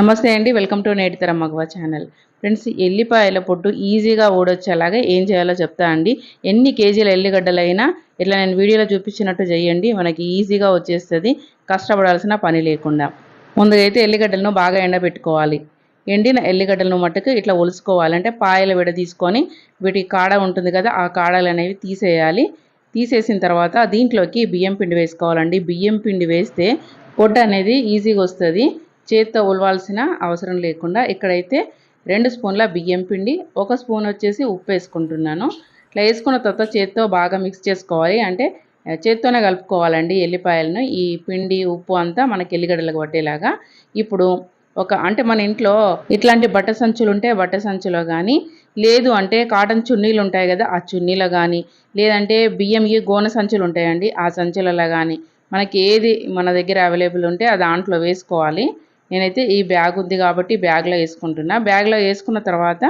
నమస్తే అండి welcome to నేటితరం మగవా ఛానల్. ఫ్రెండ్స్ ఎల్లిపాయల పొట్టు ఈజీగా ఊడొచ్చేలాగా ఏం చేయాలో చెప్తా అండి. ఎన్ని కేజీల ఎల్లిగడ్డలైనా ఇట్లా నేను వీడియోలో చూపించినట్టు చేయండి మనకి ఈజీగా వచ్చేస్తుంది. కష్టపడాల్సిన పని లేకుండా. ముందుగా అయితే ఎల్లిగడ్డలను బాగా ఎండబెట్టుకోవాలి. ఎండిన ఎల్లిగడ్డలను మట్టుకు ఇట్లా ఒలుసుకోవాలంటే పాయల విడ తీసుకొని వీటి కాడ ఉంటుంది కదా ఆ కాడలు అనేవి తీసేయాలి. తీసేసిన తర్వాత దీంట్లోకి బియ్యం పిండి వేసుకోవాలండి. బియ్యం పిండి వేస్తే పొట్టు అనేది ఈజీగా వస్తుంది. చేత్తో ఉలవాల్సిన అవసరం లేకుండా ఇక్కడైతే రెండు స్పూన్ల బియ్యం పిండి ఒక స్పూన్ వచ్చేసి ఉప్పు వేసుకుంటున్నాను. ఇట్లా వేసుకున్న తర్వాత చేత్తో బాగా మిక్స్ చేసుకోవాలి. అంటే చేత్తోనే కలుపుకోవాలండి ఎల్లిపాయలను. ఈ పిండి ఉప్పు అంతా మనకి ఎల్లిగడ్డలకు పట్టేలాగా. ఇప్పుడు ఒక అంటే మన ఇంట్లో ఇట్లాంటి బట్ట సంచులు ఉంటే బట్ట సంచులో కానీ లేదు అంటే కాటన్ చున్నీలు ఉంటాయి కదా ఆ చున్నీలో కానీ లేదంటే బియ్యంకి గోనె సంచులు ఉంటాయండి ఆ సంచులలో కానీ మనకి ఏది మన దగ్గర అవైలబుల్ ఉంటే అది దాంట్లో వేసుకోవాలి. నేనైతే ఈ బ్యాగ్ ఉంది కాబట్టి బ్యాగ్లో వేసుకుంటున్నా. బ్యాగ్లో వేసుకున్న తర్వాత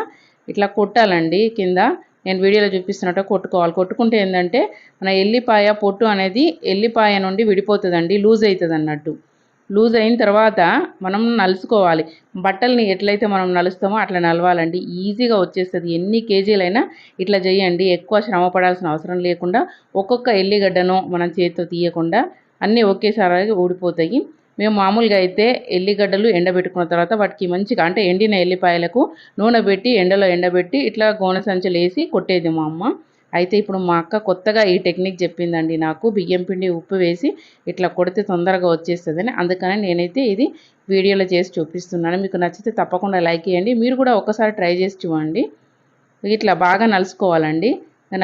ఇట్లా కొట్టాలండి కింద. నేను వీడియోలో చూపిస్తున్నట్టు కొట్టుకోవాలి. కొట్టుకుంటే ఏంటంటే మన ఎల్లిపాయ పొట్టు అనేది ఎల్లిపాయ నుండి విడిపోతుందండి లూజ్ అవుతుంది అన్నట్టు. లూజ్ అయిన తర్వాత మనం నలుసుకోవాలి. బట్టల్ని ఎట్లయితే మనం నలుస్తామో అట్లా నలవాలండి. ఈజీగా వచ్చేస్తుంది. ఎన్ని కేజీలైనా ఇట్లా చేయండి. ఎక్కువ శ్రమ పడాల్సిన అవసరం లేకుండా ఒక్కొక్క ఎల్లిగడ్డను మనం చేతితో తీయకుండా అన్నీ ఒకేసారి ఊడిపోతాయి. మేము మామూలుగా అయితే ఎల్లిగడ్డలు ఎండబెట్టుకున్న తర్వాత వాటికి మంచిగా అంటే ఎండిన ఎల్లిపాయలకు నూనె పెట్టి ఎండలో ఎండబెట్టి ఇట్లా గోనె సంచులు వేసి కొట్టేది మా అమ్మ. అయితే ఇప్పుడు మా అక్క కొత్తగా ఈ టెక్నిక్ చెప్పిందండి నాకు. బియ్యం పిండి ఉప్పు వేసి ఇట్లా కొడితే తొందరగా వచ్చేస్తుందని. అందుకని నేనైతే ఇది వీడియోలో చేసి చూపిస్తున్నాను. మీకు నచ్చితే తప్పకుండా లైక్ చేయండి. మీరు కూడా ఒకసారి ట్రై చేసి చూడండి. ఇట్లా బాగా నలుసుకోవాలండి.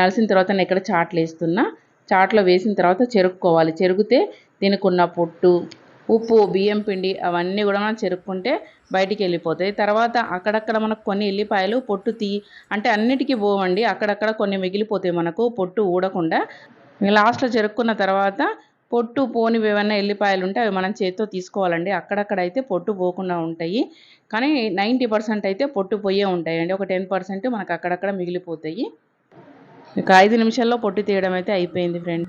నలిసిన తర్వాత నేను ఇక్కడ చాట్లు వేస్తున్నా. చాట్లో వేసిన తర్వాత చెరుక్కోవాలి. చెరుకుతే దీనికి ఉన్న పొట్టు ఉప్పు బియ్యం పిండి అవన్నీ కూడా మనం చెరుక్కుంటే బయటికి వెళ్ళిపోతాయి. తర్వాత అక్కడక్కడ మనకు కొన్ని ఎల్లిపాయలు పొట్టు తీ అంటే అన్నిటికీ పోవండి. అక్కడక్కడ కొన్ని మిగిలిపోతాయి మనకు పొట్టు ఊడకుండా. లాస్ట్లో చెరుక్కున్న తర్వాత పొట్టు పోని ఏమైనా ఎల్లిపాయలు ఉంటే అవి మనం చేతితో తీసుకోవాలండి. అక్కడక్కడ అయితే పొట్టు పోకుండా ఉంటాయి. కానీ నైంటీ పర్సెంట్ అయితే పొట్టు పోయే ఉంటాయండి. ఒక టెన్ పర్సెంట్ మనకు అక్కడక్కడ మిగిలిపోతాయి. ఇక ఐదు నిమిషాల్లో పొట్టు తీయడం అయితే అయిపోయింది ఫ్రెండ్.